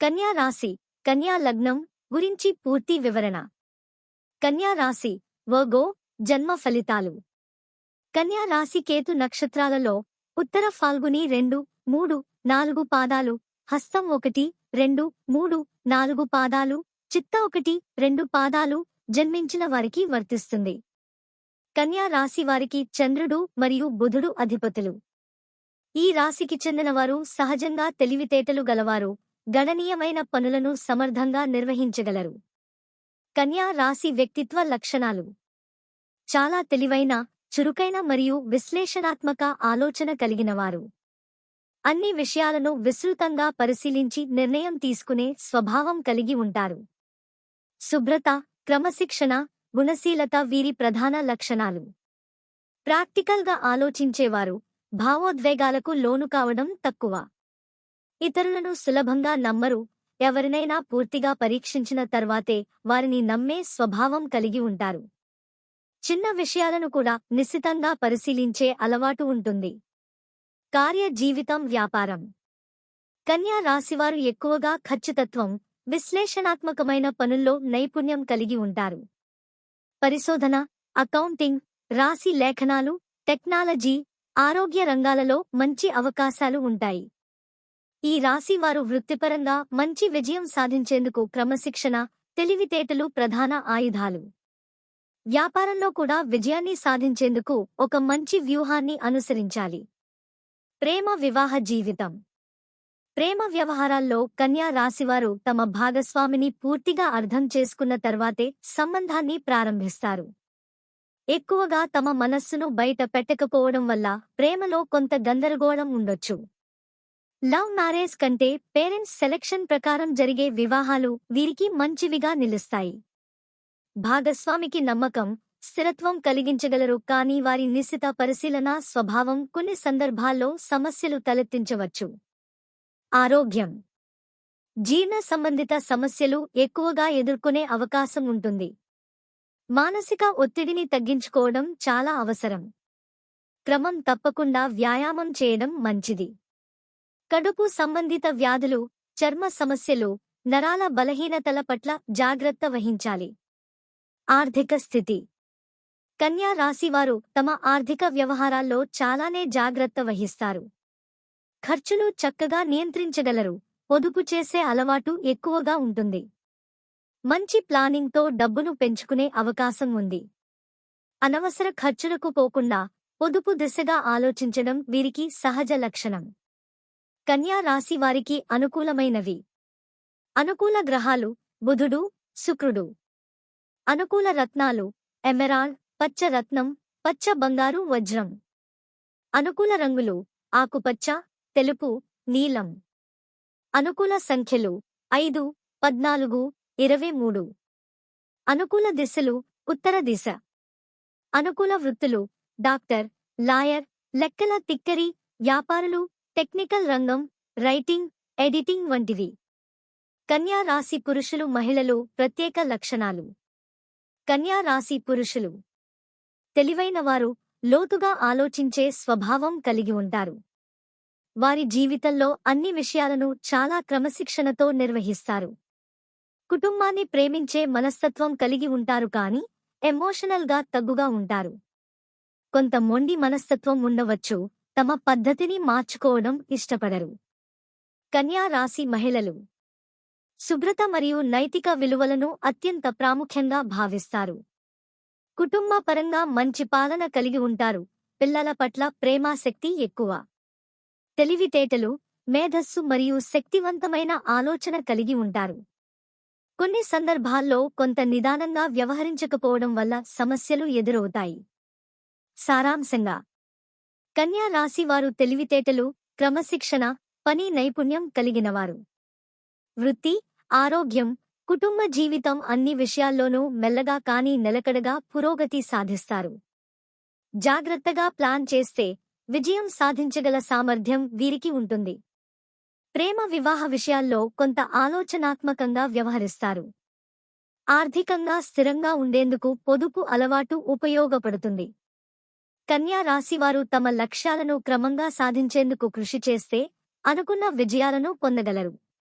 కన్యా రాశి కన్యా లగ్నం గురించి పూర్తి వివరణ. కన్యా రాశి వర్గో జన్మ ఫలితాలు. కన్యా రాశి కేతు నక్షత్రాలలో ఉత్తర ఫాల్గుని రెండు మూడు నాలుగు పాదాలు హస్తం ఒకటి రెండు మూడు నాలుగు పాదాలు చిత్త ఒకటి రెండు పాదాలు జన్మించిన వారికి వర్తిస్తుంది. కన్యా రాశి వారికి చంద్రుడు మరియు బుధుడు అధిపతులు. ఈ రాశికి చెందినవారు సహజంగా తెలివితేటలు గలవారు. గణనీయమైన పనులను సమర్థంగా నిర్వహించగలరు. కన్యా రాశి వ్యక్తిత్వ లక్షణాలు. చాలా తెలివైన చురుకైన మరియు విశ్లేషణాత్మక ఆలోచన కలిగినవారు. అన్ని విషయాలను విస్తృతంగా పరిశీలించి నిర్ణయం తీసుకునే స్వభావం కలిగి ఉంటారు. శుభ్రత క్రమశిక్షణ గుణశీలత వీరి ప్రధాన లక్షణాలు. ప్రాక్టికల్గా ఆలోచించేవారు భావోద్వేగాలకు లోను కావడం తక్కువ. ఇతరులను సులభంగా నమ్మరు. ఎవరినైనా పూర్తిగా పరీక్షించిన తర్వాతే వారిని నమ్మే స్వభావం కలిగి ఉంటారు. చిన్న విషయాలను కూడా నిశితంగా పరిశీలించే అలవాటు ఉంటుంది. కార్య జీవితం వ్యాపారం. కన్యా రాశివారు ఎక్కువగా ఖచ్చితత్వం విశ్లేషణాత్మకమైన పనుల్లో నైపుణ్యం కలిగి ఉంటారు. పరిశోధన అకౌంటింగ్ రాశి లేఖనాలు టెక్నాలజీ ఆరోగ్య రంగాలలో మంచి అవకాశాలు ఉంటాయి. ఈ రాశి వారు వృత్తిపరంగా మంచి విజయం సాధించేందుకు క్రమశిక్షణ తెలివితేటలు ప్రధాన ఆయుధాలు. వ్యాపారంలో కూడా విజయాన్ని సాధించేందుకు ఒక మంచి వ్యూహాన్ని అనుసరించాలి. ప్రేమ వివాహ జీవితం. ప్రేమ వ్యవహారాల్లో కన్యా రాశివారు తమ భాగస్వామిని పూర్తిగా అర్థం చేసుకున్న తర్వాతే సంబంధాన్ని ప్రారంభిస్తారు. ఎక్కువగా తమ మనస్సును బయట పెట్టకపోవడం వల్ల ప్రేమలో కొంత గందరగోళం ఉండొచ్చు. లవ్ మ్యారేజ్ కంటే పేరెంట్స్ సెలెక్షన్ ప్రకారం జరిగే వివాహాలు వీరికి మంచివిగా నిలుస్తాయి. భాగస్వామికి నమ్మకం స్థిరత్వం కలిగించగలరు కానీ వారి నిశ్చిత పరిశీలన స్వభావం కొన్ని సందర్భాల్లో సమస్యలు తలెత్తించవచ్చు. ఆరోగ్యం. జీర్ణ సంబంధిత సమస్యలు ఎక్కువగా ఎదుర్కొనే అవకాశం ఉంటుంది. మానసిక ఒత్తిడిని తగ్గించుకోవడం చాలా అవసరం. క్రమం తప్పకుండా వ్యాయామం చేయడం మంచిది. కడుపు సంబంధిత వ్యాధులు చర్మ సమస్యలు నరాల బలహీనతల పట్ల జాగ్రత్త వహించాలి. ఆర్థిక స్థితి. కన్యా రాశివారు తమ ఆర్థిక వ్యవహారాల్లో చాలానే జాగ్రత్త వహిస్తారు. ఖర్చులు చక్కగా నియంత్రించగలరు పొదుపు చేసే అలవాటు ఎక్కువగా ఉంటుంది. మంచి ప్లానింగ్తో డబ్బును పెంచుకునే అవకాశం ఉంది. అనవసర ఖర్చులకు పోకుండా పొదుపు దిశగా ఆలోచించడం వీరికి సహజ లక్షణం. కన్యా రాశి వారికి అనుకూలమైనవి. అనుకూల గ్రహాలు బుధుడు శుక్రుడు. అనుకూల రత్నాలు ఎమెరాల్డ్ పచ్చ రత్నం పచ్చ బంగారు వజ్రం. అనుకూల రంగులు ఆకుపచ్చ తెలుపు నీలం. అనుకూల సంఖ్యలు ఐదు పద్నాలుగు ఇరవై మూడు. అనుకూల దిశలు ఉత్తర దిశ. అనుకూల వృత్తులు డాక్టర్ లాయర్ లెక్కల తిక్కరి వ్యాపారులు టెక్నికల్ రంగం రైటింగ్ ఎడిటింగ్ వంటివి. కన్యా రాశి పురుషులు మహిళలు ప్రత్యేక లక్షణాలు. కన్యా రాశి పురుషులు. తెలివైనవారు లోతుగా ఆలోచించే స్వభావం కలిగి ఉంటారు. వారి జీవితంలో అన్ని విషయాలను చాలా క్రమశిక్షణతో నిర్వహిస్తారు. కుటుంబాన్ని ప్రేమించే మనస్తత్వం కలిగి ఉంటారు కాని ఎమోషనల్గా తగ్గుగా ఉంటారు. కొంత మొండి మనస్తత్వం ఉండవచ్చు తమ పద్ధతిని మార్చుకోవడం ఇష్టపడరు. కన్యా రాశి మహిళలు శుభ్రత మరియు నైతిక విలువలను అత్యంత ప్రాముఖ్యంగా భావిస్తారు. కుటుంబ పరంగా మంచి పాలన కలిగి ఉంటారు. పిల్లల పట్ల ప్రేమాశక్తి ఎక్కువ. తెలివితేటలు మేధస్సు మరియు శక్తివంతమైన ఆలోచన కలిగి ఉంటారు. కొన్ని సందర్భాల్లో కొంత నిదానంగా వ్యవహరించకపోవడం వల్ల సమస్యలు ఎదురవుతాయి. సారాంశంగా కన్యా రాశివారు తెలివితేటలు క్రమశిక్షణ పని నైపుణ్యం కలిగినవారు. వృత్తి ఆరోగ్యం కుటుంబ జీవితం అన్ని విషయాల్లోనూ మెల్లగా కానీ నిలకడగా పురోగతి సాధిస్తారు. జాగ్రత్తగా ప్లాన్ చేస్తే విజయం సాధించగల సామర్థ్యం వీరికి ఉంటుంది. ప్రేమ వివాహ విషయాల్లో కొంత ఆలోచనాత్మకంగా వ్యవహరిస్తారు. ఆర్థికంగా స్థిరంగా ఉండేందుకు పొదుపు అలవాటు ఉపయోగపడుతుంది. కన్యా రాశివారు తమ లక్ష్యాలను క్రమంగా సాధించేందుకు కృషి చేస్తే అనుకున్న విజయాలను పొందగలరు.